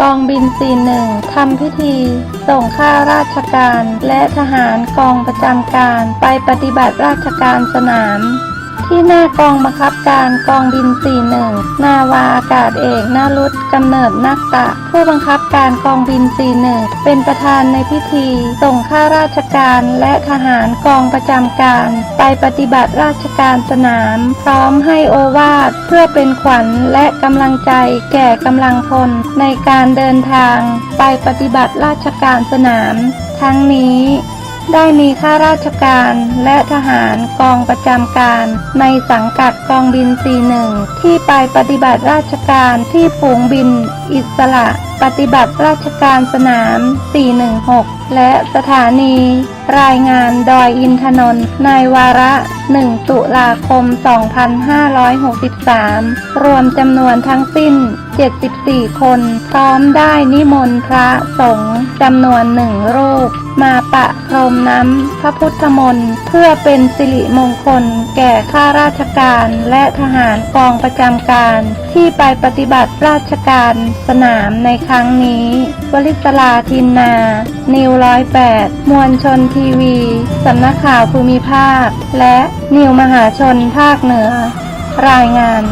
กองบินทีหนึ่งทำพิธี ส่งข้าราชการ และทหารกองประจำการไปปฏิบัติราชการสนาม ที่หน้ากองบังคับการกองบิน 41 นาวาอากาศเอกนารุตกำเนิดนักตะ ผู้บังคับการกองบิน 41 เป็นประธานในพิธี ส่งข้าราชการและทหารกองประจำการ ไปปฏิบัติราชการสนาม พร้อมให้โอวาทเพื่อเป็นขวัญและกำลังใจแก่กำลังพลในการเดินทาง ไปปฏิบัติราชการสนาม ทั้งนี้ ได้มีข้าราชการและทหารกองประจำการ ในสังกัดกองบิน 41 ที่ไปปฏิบัติราชการที่ฝูงบินอิสระปฏิบัติราชการสนาม 416 และสถานี รายงานดอยอินทนนท์ในวาระ 1 ตุลาคม 2563 รวมจำนวนทั้งสิ้น 74 คน พร้อมได้นิมนต์พระสงฆ์จำนวนหนึ่งรูป มาปะพรมน้ำพระพุทธมนต์เพื่อเป็นสิริมงคลแก่ข้าราชการและทหารกองประจำการ ที่ไปปฏิบัติราชการสนามในครั้งนี้วลิตลาทินนา นิวร้อยแปดมวลชนทีวี สำนักข่าวภูมิภาค และนิวมหาชนภาคเหนือ รายงาน